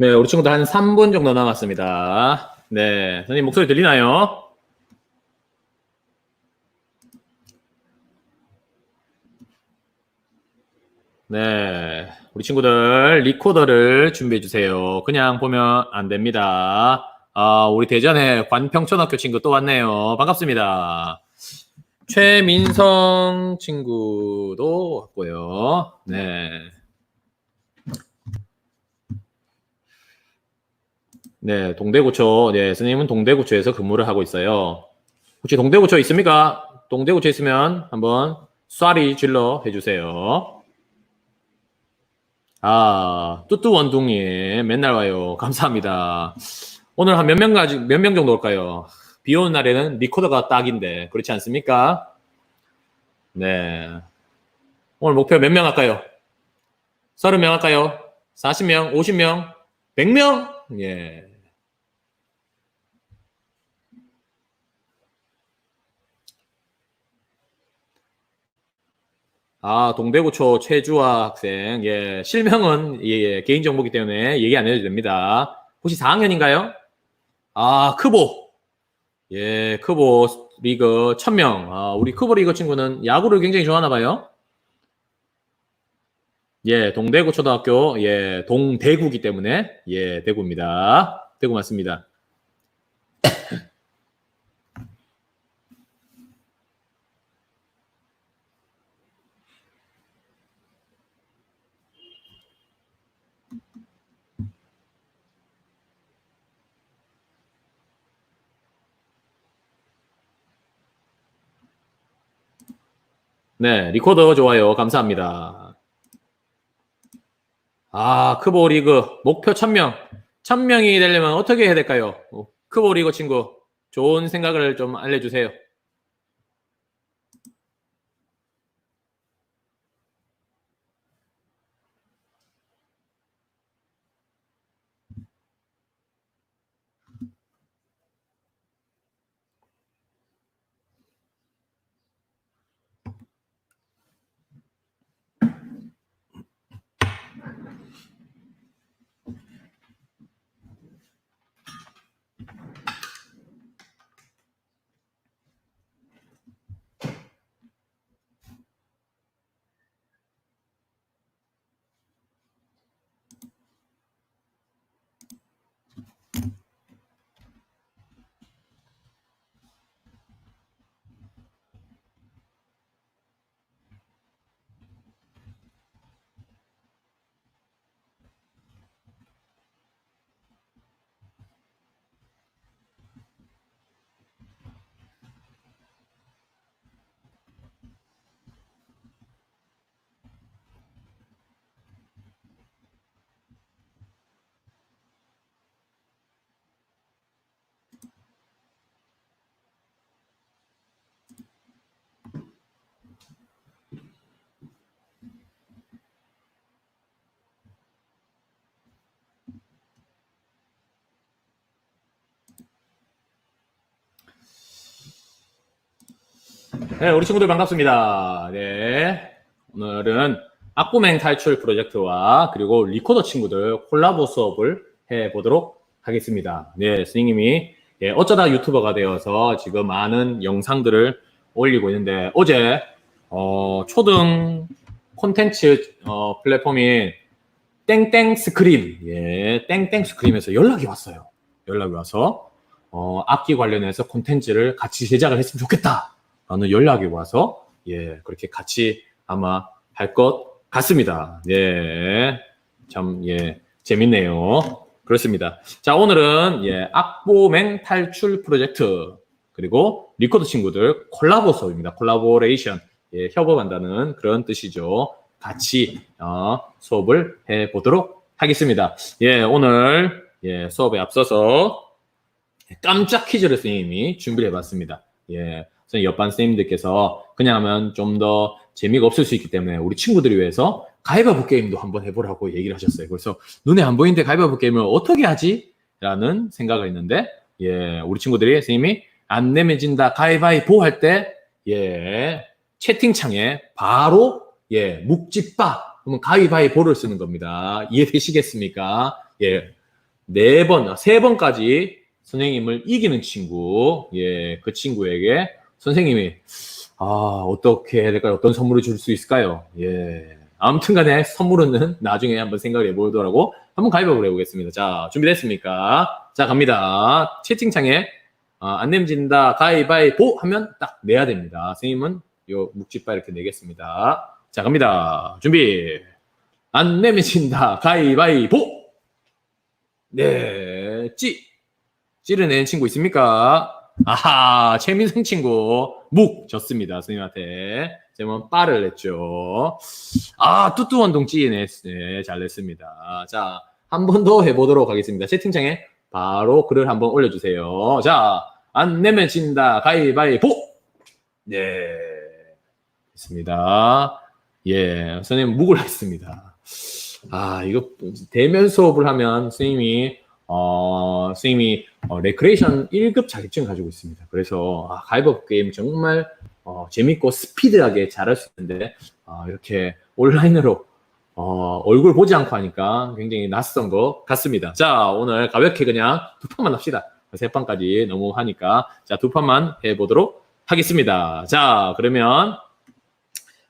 네, 우리 친구들 한 3분 정도 남았습니다. 네, 선생님 목소리 들리나요? 네, 우리 친구들 리코더를 준비해 주세요. 그냥 보면 안 됩니다. 아, 우리 대전에 관평초등학교 친구 또 왔네요. 반갑습니다. 최민성 친구도 왔고요. 네. 네, 동대구초. 네, 선생님은 동대구초에서 근무를 하고 있어요. 혹시 동대구초 있습니까? 동대구초 있으면 한번 쏴리 질러 해주세요. 아, 뚜뚜 원둥이 맨날 와요. 감사합니다. 오늘 한 몇 명까지, 몇 명 정도 올까요? 비 오는 날에는 리코더가 딱인데, 그렇지 않습니까? 네. 오늘 목표 몇 명 할까요? 30명 할까요? 40명? 50명? 100명? 예. 아, 동대구초 최주아 학생. 예, 실명은 예, 예, 개인 정보기 때문에 얘기 안 해도 됩니다. 혹시 4학년인가요? 아, 크보. 예, 크보 리그 1000명. 아, 우리 크보 리그 친구는 야구를 굉장히 좋아하나 봐요. 예, 동대구 초등학교, 예, 동대구기 때문에, 예, 대구입니다. 대구 맞습니다. 네, 리코더 좋아요. 감사합니다. 아, 크보 리그 목표 1000명. 1000명이 되려면 어떻게 해야 될까요? 어, 크보 리그 친구, 좋은 생각을 좀 알려주세요. 네, 우리 친구들 반갑습니다. 네. 오늘은 악구맹 탈출 프로젝트와 그리고 리코더 친구들 콜라보 수업을 해 보도록 하겠습니다. 네, 선생님이 예, 어쩌다 유튜버가 되어서 지금 많은 영상들을 올리고 있는데 어제 어, 초등 콘텐츠 어, 플랫폼인 땡땡 스크림, 예, 땡땡 스크림에서 연락이 왔어요. 연락이 와서 어, 악기 관련해서 콘텐츠를 같이 제작을 했으면 좋겠다. 라는 연락이 와서 예 그렇게 같이 아마 할 것 같습니다. 예, 참 예 재밌네요. 그렇습니다. 자 오늘은 예 악보맹 탈출 프로젝트 그리고 리코더 친구들 콜라보 수업입니다. 콜라보레이션 예 협업한다는 그런 뜻이죠. 같이 어, 수업을 해 보도록 하겠습니다. 예 오늘 예 수업에 앞서서 깜짝 퀴즈를 선생님이 준비를 해봤습니다. 예. 옆반 선생님들께서 그냥 하면 좀 더 재미가 없을 수 있기 때문에 우리 친구들을 위해서 가위바위보 게임도 한번 해보라고 얘기를 하셨어요. 그래서 눈에 안 보이는데 가위바위보 게임을 어떻게 하지? 라는 생각을 했는데, 예, 우리 친구들이 선생님이 안 내면 진다 가위바위보 할 때, 예, 채팅창에 바로, 예, 묵지빠, 그러면 가위바위보를 쓰는 겁니다. 이해되시겠습니까? 예, 네 번, 세 번까지 선생님을 이기는 친구, 예, 그 친구에게 선생님이 아, 어떻게 해야 될까요? 어떤 선물을 줄 수 있을까요? 예. 아무튼 간에 선물은 나중에 한번 생각을 해보더라고 한번 가위바위보 해보겠습니다. 자, 준비됐습니까? 자, 갑니다. 채팅창에 아, 안 nem진다 가위바위보 하면 딱 내야 됩니다. 선생님은 요 묵지바 이렇게 내겠습니다. 자, 갑니다. 준비. 안 내면진다 가위바위보. 네, 찌. 낸 친구 있습니까? 아하, 최민성 친구 묵 졌습니다. 선생님한테. 제가 빠를 냈죠. 아, 뚜뚜 원 동 찌네. 네, 잘 냈습니다. 자, 한 번 더 해보도록 하겠습니다. 채팅창에 바로 글을 한번 올려주세요. 자, 안 내면 진다. 가위바위보! 네. 됐습니다. 예, 선생님 묵을 했습니다. 아, 이거 대면 수업을 하면 선생님이, 어, 선생님이 어, 레크레이션 1급 자격증 가지고 있습니다. 그래서 아, 가위바위보 게임 정말 어, 재밌고 스피드하게 잘할 수 있는데 아, 이렇게 온라인으로 어, 얼굴 보지 않고 하니까 굉장히 낯선 것 같습니다. 자, 오늘 가볍게 그냥 두 판만 합시다. 세 판까지 너무 하니까. 자, 두 판만 해보도록 하겠습니다. 자, 그러면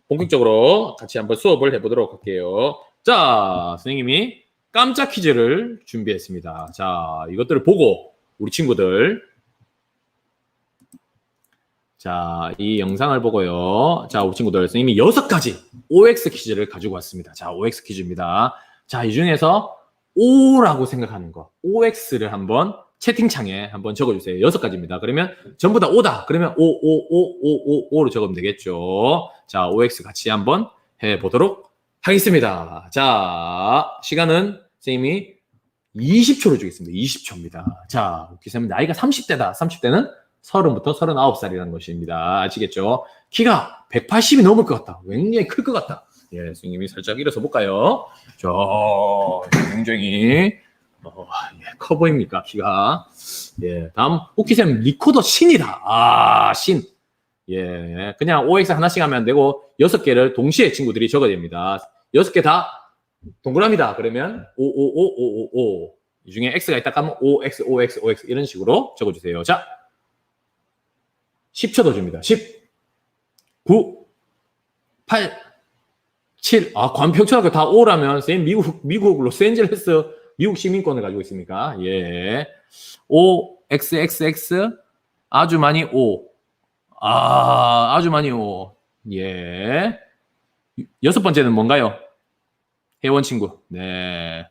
본격적으로 같이 한번 수업을 해보도록 할게요. 자, 선생님이 깜짝 퀴즈를 준비했습니다. 자, 이것들을 보고 우리 친구들 자, 이 영상을 보고요. 자, 우리 친구들 선생님이 여섯 가지 OX 퀴즈를 가지고 왔습니다. 자, OX 퀴즈입니다. 자, 이 중에서 O라고 생각하는 거, OX를 한번 채팅창에 한번 적어주세요. 여섯 가지입니다. 그러면 전부 다 O다. 그러면 O, O, O, O, O, O로 적으면 되겠죠. 자, OX 같이 한번 해보도록 하겠습니다. 자, 시간은 선생님이 20초를 주겠습니다. 20초입니다. 자, 기사님 나이가 30대다. 30대는 30부터 39살이라는 것입니다. 아시겠죠? 키가 180이 넘을 것 같다. 굉장히 클 것 같다. 예, 선생님이 살짝 일어서 볼까요? 자, 굉장히 어, 예, 커 보입니까? 키가. 예, 다음 오키쌤 리코더 신이다. 아, 신. 예, 그냥 OX 하나씩 하면 안 되고 여섯 개를 동시에 친구들이 적어야 됩니다. 여섯 개 다 동그라미다. 그러면 5, 5, 5, 5, 5, 5. 이 중에 X가 있다 하면 OX, OX, OX 이런 식으로 적어주세요. 자, 10초 더 줍니다. 10, 9, 8, 7. 아, 관평초등학교 다 O라면, 쌤, 미국, 미국 로스앤젤레스, 미국 시민권을 가지고 있습니까? 예. O, X, X, X. 아주 많이 O. 아, 아주 많이 O. 예. 여섯 번째는 뭔가요? 혜원 친구. 네.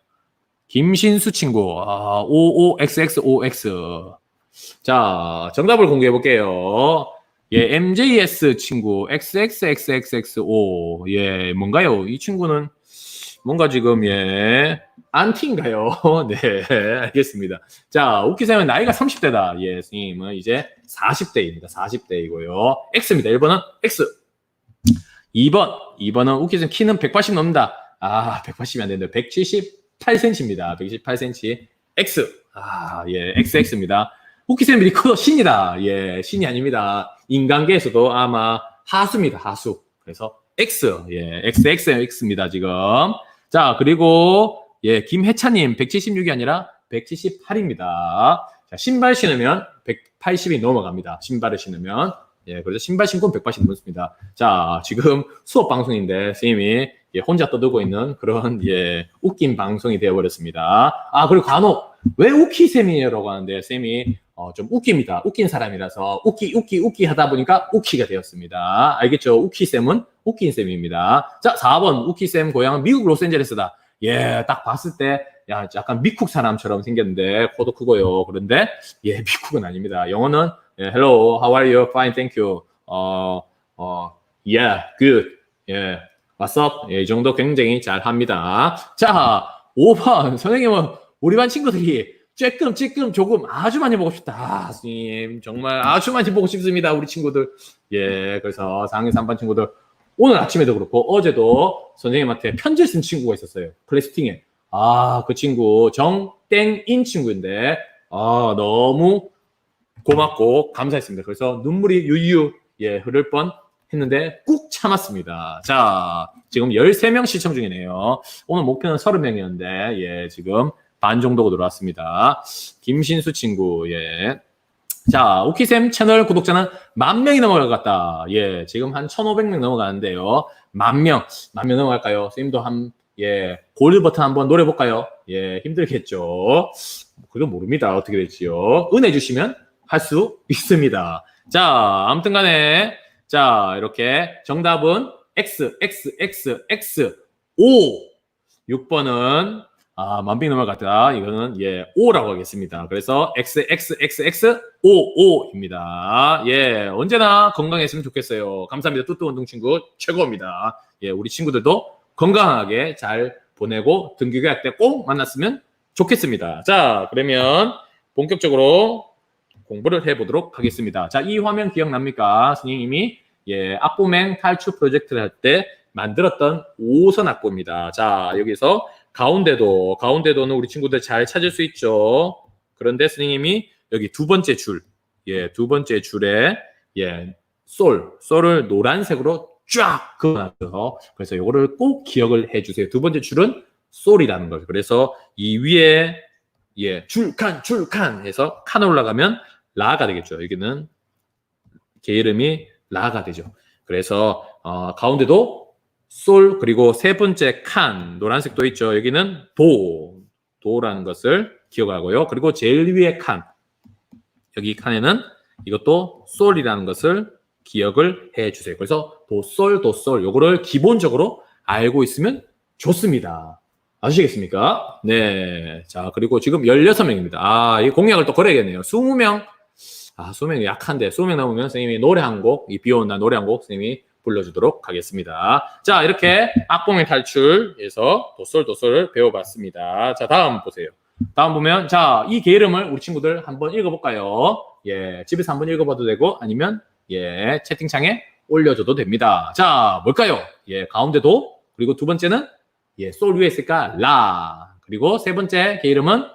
김신수 친구. 아, O, O, X, X, O, X. 자, 정답을 공개해 볼게요. 예, MJS 친구 XXXXXO. 예, 뭔가요? 이 친구는 뭔가 지금 예, 안티인가요? 네, 알겠습니다. 자, 웃기사면 나이가 30대다. 예, 선생님은 이제 40대입니다. 40대이고요. X입니다. 1번은 X. 2번. 2번은 웃기사면 키는 180 넘는다. 아, 180이 안 되는데 178cm입니다. 178cm. X. 아, 예, XX 입니다. 후키쌤 리코더 신이다. 예, 신이 아닙니다. 인간계에서도 아마 하수입니다. 하수. 그래서 X. 예, XXX입니다. 지금. 자, 그리고 예, 김혜찬님 176이 아니라 178입니다. 자, 신발 신으면 180이 넘어갑니다. 신발을 신으면. 예, 그래서 신발 신고 180 넘습니다. 자, 지금 수업 방송인데 선생님이 예, 혼자 떠들고 있는 그런 예, 웃긴 방송이 되어버렸습니다. 아, 그리고 간혹 왜 우키쌤이라고 하는데 쌤이 어, 좀 웃깁니다. 웃긴 사람이라서 웃기 웃기 웃기 하다 보니까 우키가 되었습니다. 알겠죠? 우키쌤은 웃긴 쌤입니다. 자, 4번 우키쌤 고향은 미국 로스앤젤레스다. 예, 딱 봤을 때 야, 약간 미국 사람처럼 생겼는데 코도 크고요. 그런데 예, 미국은 아닙니다. 영어는 예, hello, how are you? Fine, thank you. 어, 어, yeah, good. 예, up? 예, 이 정도 굉장히 잘 합니다. 자, 5번 선생님은 우리 반 친구들이 쬐끔 쬐끔 조금 아주 많이 보고 싶다. 아, 선생님 정말 아주 많이 보고 싶습니다. 우리 친구들. 예, 그래서 4학년 3반 친구들 오늘 아침에도 그렇고 어제도 선생님한테 편지 쓴 친구가 있었어요. 클래스팅에. 아, 그 친구 정땡인 친구인데 아, 너무 고맙고 감사했습니다. 그래서 눈물이 유유 예, 흐를 뻔 했는데 꾹 참았습니다. 자, 지금 13명 시청 중이네요. 오늘 목표는 30명이었는데 예, 지금 반 정도가 들어왔습니다. 김신수 친구, 예. 자, 오키쌤 채널 구독자는 만 명이 넘어갔다. 예, 지금 한 1,500명 넘어가는데요. 만 명, 만 명 넘어갈까요? 선생님도 한, 예, 골드 버튼 한번 노려볼까요? 예, 힘들겠죠. 그건 모릅니다. 어떻게 될지요. 은혜 주시면 할 수 있습니다. 자, 아무튼 간에, 자, 이렇게 정답은 X, X, X, X, O. 6번은, 아, 만빙 넘어갔다. 이거는, 예, O라고 하겠습니다. 그래서 X, X, X, X, O, O입니다. 예, 언제나 건강했으면 좋겠어요. 감사합니다. 뚜뚜 운동 친구 최고입니다. 예, 우리 친구들도 건강하게 잘 보내고 등교할 때꼭 만났으면 좋겠습니다. 자, 그러면 본격적으로 공부를 해보도록 하겠습니다. 자, 이 화면 기억납니까? 선생님이 예, 악보맹 탈출 프로젝트를 할 때 만들었던 5선 악보입니다. 자, 여기서 가운데도, 가운데도는 우리 친구들 잘 찾을 수 있죠. 그런데 선생님이 여기 두 번째 줄, 예, 두 번째 줄에, 예, 솔, 솔을 노란색으로 쫙 그어놨어요. 그래서 이거를 꼭 기억을 해주세요. 두 번째 줄은 솔이라는 거죠. 그래서 이 위에, 예, 줄칸, 줄칸 해서 칸 올라가면 라가 되겠죠. 여기는 개 이름이 라가 되죠. 그래서 어, 가운데도 솔 그리고 세 번째 칸 노란색도 있죠. 여기는 도 도라는 것을 기억하고요. 그리고 제일 위에 칸 여기 칸에는 이것도 솔이라는 것을 기억을 해 주세요. 그래서 도솔 도솔 요거를 기본적으로 알고 있으면 좋습니다. 아시겠습니까? 네. 자, 그리고 지금 16명입니다. 아, 이 공약을 또 걸어야겠네요. 20명. 아, 수명이 약한데, 수명 나오면 선생님이 노래 한 곡, 이 비 오는 날 노래 한 곡 선생님이 불러주도록 하겠습니다. 자, 이렇게 악봉의 탈출에서 도솔도솔을 배워봤습니다. 자, 다음 보세요. 다음 보면, 자, 이 게이름을 우리 친구들 한번 읽어볼까요? 예, 집에서 한번 읽어봐도 되고, 아니면, 예, 채팅창에 올려줘도 됩니다. 자, 뭘까요? 예, 가운데도, 그리고 두 번째는, 예, 솔 위에 있을까? 라. 그리고 세 번째 게이름은,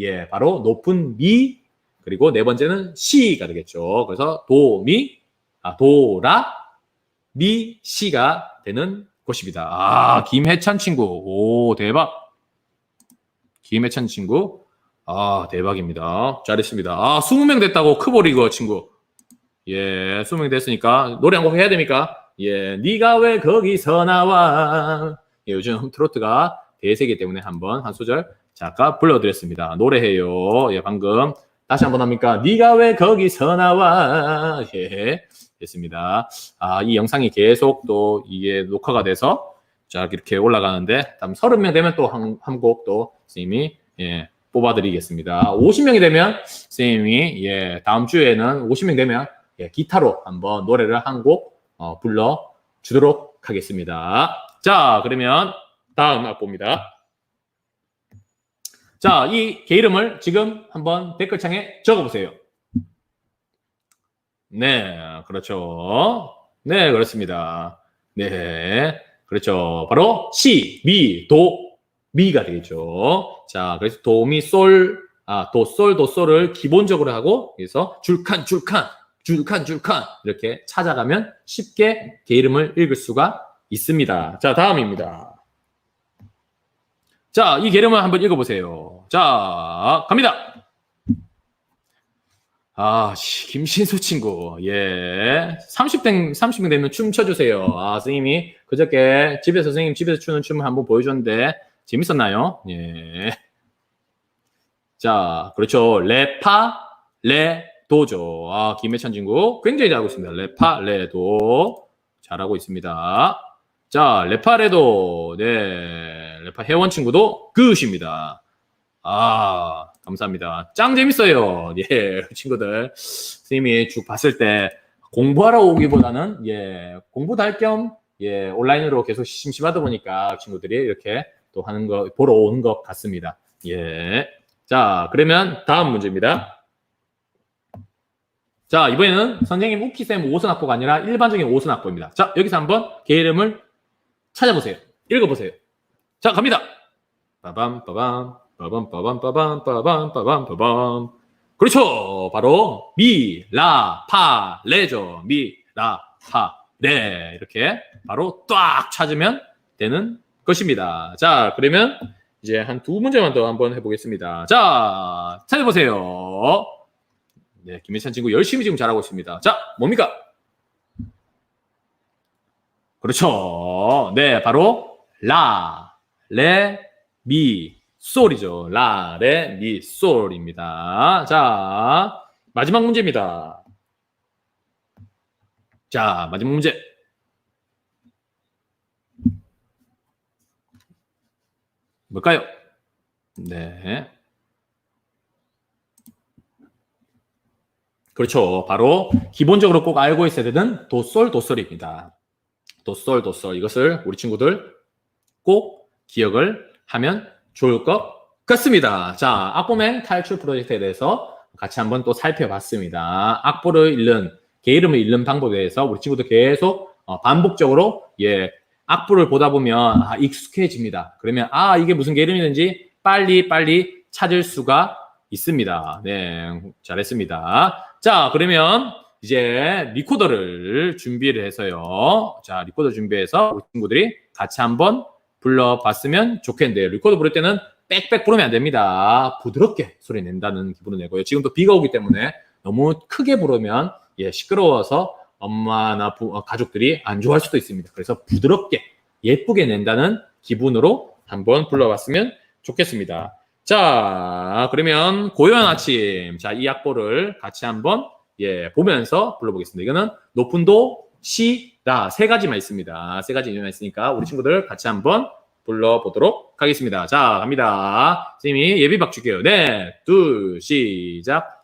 예, 바로 높은 미, 그리고 네 번째는 시가 되겠죠. 그래서 도, 미, 아, 도, 라, 미, 시가 되는 곳입니다. 아, 김혜찬 친구. 오, 대박. 김혜찬 친구. 아, 대박입니다. 잘했습니다. 아, 20명 됐다고 크보리거 친구. 예, 20명 됐으니까 노래 한 곡 해야 됩니까? 예, 네가 왜 거기서 나와? 예, 요즘 트로트가 대세기 때문에 한번 한 소절 잠깐 불러드렸습니다. 노래해요. 예, 방금 다시 한번 합니까? 네가 왜 거기서 나와? 예, 됐습니다. 아, 이 영상이 계속 또 이게 녹화가 돼서 자 이렇게 올라가는데 다음 30명 되면 또한한곡또 선생님이 예, 뽑아드리겠습니다. 50명이 되면 선생님이 예, 다음 주에는 50명 되면 예, 기타로 한번 노래를 한곡 어, 불러 주도록 하겠습니다. 자, 그러면 다음 악보입니다. 자, 이 개 이름을 지금 한번 댓글창에 적어보세요. 네, 그렇죠. 네, 그렇습니다. 네, 그렇죠. 바로 시, 미, 도, 미가 되겠죠. 자, 그래서 도, 미, 솔, 아, 도, 솔, 도, 솔을 기본적으로 하고, 그래서 줄칸, 줄칸, 줄칸, 줄칸 이렇게 찾아가면 쉽게 개 이름을 읽을 수가 있습니다. 자, 다음입니다. 자, 이 개념을 한번 읽어보세요. 자, 갑니다. 아, 씨, 김신수 친구. 예. 30대, 30명 되면 춤 춰주세요. 아, 선생님이 그저께 집에서 선생님 집에서 추는 춤을 한번 보여줬는데, 재밌었나요? 예. 자, 그렇죠. 레파, 레도죠. 아, 김혜찬 친구. 굉장히 잘하고 있습니다. 레파, 레도. 잘하고 있습니다. 자, 레파 레도. 네. 레파 회원 친구도 그으십니다. 아, 감사합니다. 짱 재밌어요. 예, 친구들. 선생님이 쭉 봤을 때 공부하러 오기보다는 예, 공부도 할 겸 예, 온라인으로 계속 심심하다 보니까 친구들이 이렇게 또 하는 거 보러 오는 것 같습니다. 예. 자, 그러면 다음 문제입니다. 자, 이번에는 선생님 우키쌤 5선 악보가 아니라 일반적인 5선 악보입니다. 자, 여기서 한번 개 이름을 찾아보세요. 읽어보세요. 자, 갑니다. 빠밤, 빠밤, 빠밤, 빠밤, 빠밤, 빠밤, 빠밤, 빠밤. 그렇죠. 바로 미, 라, 파, 레죠. 미, 라, 파, 레. 이렇게 바로 딱 찾으면 되는 것입니다. 자, 그러면 이제 한 두 문제만 더 한번 해보겠습니다. 자, 찾아보세요. 네, 김혜찬 친구 열심히 지금 잘하고 있습니다. 자, 뭡니까? 그렇죠. 네, 바로 라, 레, 미, 솔이죠. 라, 레, 미, 솔입니다. 자, 마지막 문제입니다. 자, 마지막 문제. 뭘까요? 네. 그렇죠. 바로 기본적으로 꼭 알고 있어야 되는 도솔 도솔입니다. 도솔 도솔 이것을 우리 친구들 꼭 기억을 하면 좋을 것 같습니다. 자, 악보맹 탈출 프로젝트에 대해서 같이 한번 또 살펴봤습니다. 악보를 읽는 게이름을 읽는 방법에 대해서 우리 친구들 계속 어, 반복적으로 예 악보를 보다 보면 아, 익숙해집니다. 그러면 아 이게 무슨 게이름이든지 빨리 빨리 찾을 수가 있습니다. 네, 잘했습니다. 자, 그러면 이제 리코더를 준비를 해서요. 자, 리코더 준비해서 우리 친구들이 같이 한번 불러봤으면 좋겠는데요. 리코더 부를 때는 빽빽 부르면 안 됩니다. 부드럽게 소리 낸다는 기분을 내고요. 지금 또 비가 오기 때문에 너무 크게 부르면 예, 시끄러워서 엄마나 부, 어, 가족들이 안 좋아할 수도 있습니다. 그래서 부드럽게 예쁘게 낸다는 기분으로 한번 불러봤으면 좋겠습니다. 자, 그러면 고요한 아침. 자, 이 악보를 같이 한번 예, 보면서 불러보겠습니다. 이거는 높은 도, 시, 라세 가지만 있습니다. 세 가지만 있으니까 우리 친구들 같이 한번 불러보도록 하겠습니다. 자, 갑니다. 선생님이 예비박 줄게요. 네, 둘, 시작.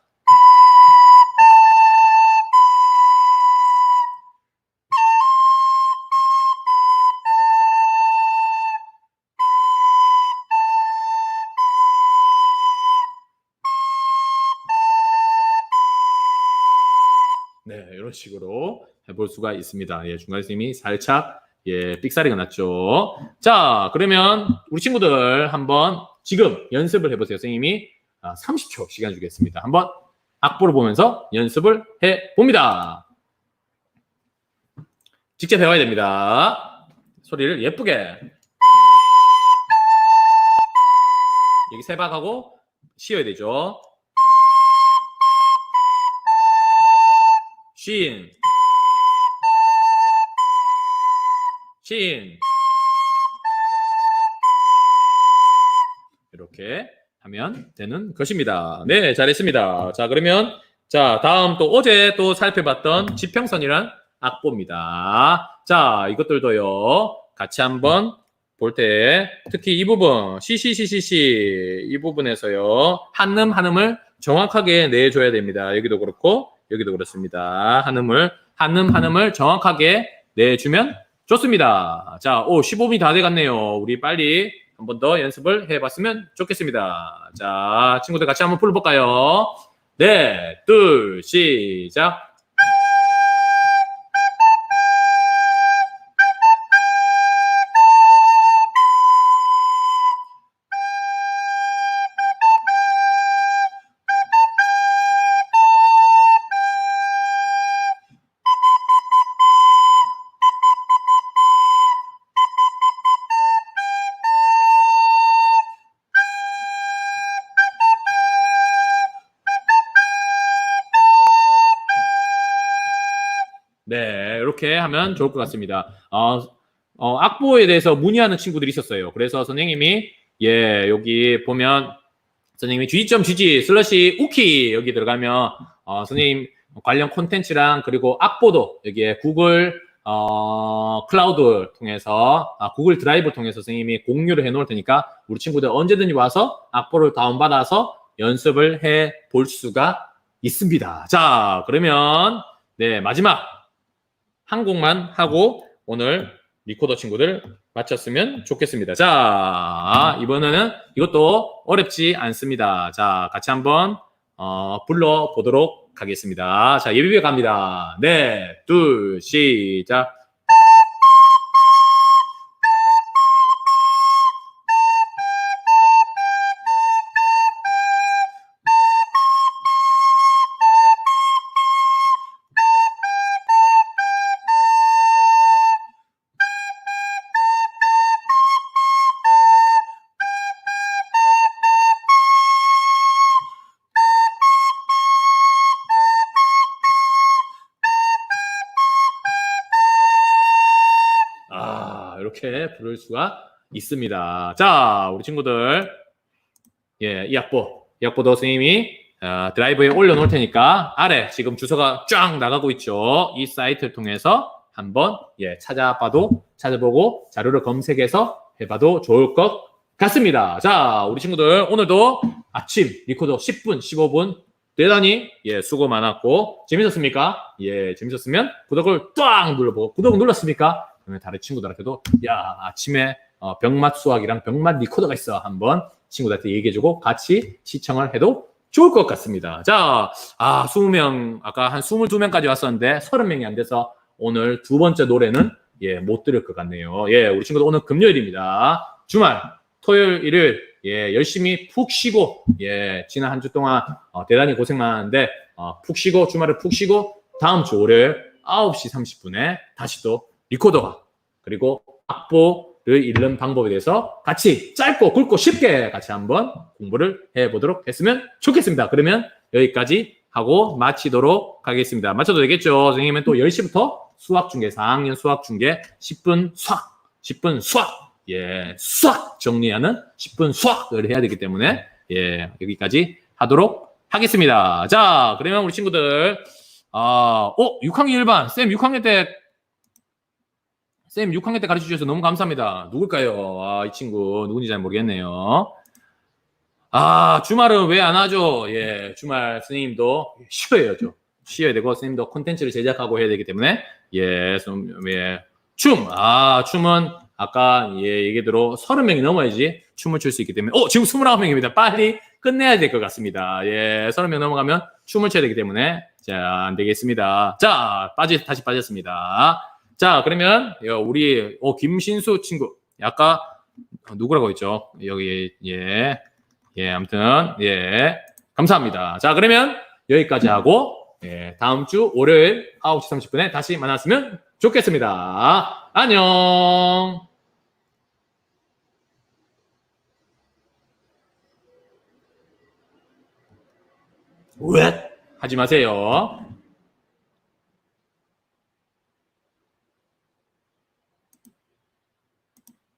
수가 있습니다. 예, 중간 선생님이 살짝 예, 삑사리가 났죠. 자, 그러면 우리 친구들 한번 지금 연습을 해보세요. 선생님이 아, 30초 시간 주겠습니다. 한번 악보를 보면서 연습을 해 봅니다. 직접 배워야 됩니다. 소리를 예쁘게. 여기 세 박하고 쉬어야 되죠. 쉰, 신 이렇게 하면 되는 것입니다. 네, 잘했습니다. 자, 그러면 자, 다음 또 어제 또 살펴봤던 지평선이란 악보입니다. 자, 이것들도요. 같이 한번 볼 때 특히 이 부분 시시시시시 이 부분에서요. 한음 한음을 정확하게 내줘야 됩니다. 여기도 그렇고 여기도 그렇습니다. 한음을 한음 한음을 정확하게 내주면 좋습니다. 자, 오 15분이 다 돼갔네요. 우리 빨리 한 번 더 연습을 해봤으면 좋겠습니다. 자, 친구들 같이 한번 불러볼까요? 네, 둘, 시작. 네, 이렇게 하면 좋을 것 같습니다. 어, 어, 악보에 대해서 문의하는 친구들이 있었어요. 그래서 선생님이 예 여기 보면 선생님이 g.gg 슬러시 우키 여기 들어가면 어, 선생님 관련 콘텐츠랑 그리고 악보도 여기에 구글 어, 클라우드 통해서 아, 구글 드라이브 통해서 선생님이 공유를 해 놓을 테니까 우리 친구들 언제든지 와서 악보를 다운받아서 연습을 해 볼 수가 있습니다. 자, 그러면 네, 마지막 한 곡만 하고 오늘 리코더 친구들 마쳤으면 좋겠습니다. 자, 이번에는 이것도 어렵지 않습니다. 자, 같이 한번 어, 불러보도록 하겠습니다. 자, 예비비 갑니다. 네, 둘, 시작. 이렇게 부를 수가 있습니다. 자, 우리 친구들. 예, 이 악보. 이 악보도 선생님이 어, 드라이브에 올려놓을 테니까 아래 지금 주소가 쫙 나가고 있죠. 이 사이트를 통해서 한번 예, 찾아봐도 찾아보고 자료를 검색해서 해봐도 좋을 것 같습니다. 자, 우리 친구들 오늘도 아침 리코더 10분, 15분 대단히 예, 수고 많았고 재밌었습니까? 예, 재밌었으면 구독을 딱 눌러보고 구독 눌렀습니까? 다른 친구들한테도 야 아침에 어, 병맛 수학이랑 병맛 리코더가 있어 한번 친구들한테 얘기해주고 같이 시청을 해도 좋을 것 같습니다. 자, 아 20명 아까 한 22명까지 왔었는데 30명이 안 돼서 오늘 두 번째 노래는 예, 못 들을 것 같네요. 예, 우리 친구들 오늘 금요일입니다. 주말, 토요일, 일요일 예, 열심히 푹 쉬고 예, 지난 한 주 동안 어, 대단히 고생 많았는데 어, 푹 쉬고 주말에 푹 쉬고 다음 주 월요일 9시 30분에 다시 또 리코더와 그리고 악보를 읽는 방법에 대해서 같이 짧고 굵고 쉽게 같이 한번 공부를 해보도록 했으면 좋겠습니다. 그러면 여기까지 하고 마치도록 하겠습니다. 마쳐도 되겠죠? 선생님은 또 10시부터 수학 중계, 4학년 수학 중계 10분 수학, 10분 수학, 예, 수학 정리하는 10분 수학을 해야 되기 때문에 예, 여기까지 하도록 하겠습니다. 자, 그러면 우리 친구들 아, 어, 6학년 1반 쌤 6학년 때 쌤 6학년 때 가르쳐 주셔서 너무 감사합니다. 누굴까요? 아, 이 친구 누군지 잘 모르겠네요. 아, 주말은 왜 안 하죠? 예, 주말 선생님도 쉬어야죠. 쉬어야 되고, 선생님도 콘텐츠를 제작하고 해야 되기 때문에, 예, 좀, 예, 춤. 아, 춤은 아까, 예, 얘기대로 30명이 넘어야지 춤을 출 수 있기 때문에, 어, 지금 29명입니다. 빨리 끝내야 될 것 같습니다. 예, 30명 넘어가면 춤을 춰야 되기 때문에, 자, 안 되겠습니다. 자, 빠지, 다시 빠졌습니다. 자, 그러면, 예, 우리, 어, 김신수 친구. 아까, 어, 누구라고 했죠? 여기, 예. 예, 아무튼, 예. 감사합니다. 자, 그러면 여기까지 하고, 예, 다음 주 월요일 9시 30분에 다시 만났으면 좋겠습니다. 안녕! 왜? 하지 마세요.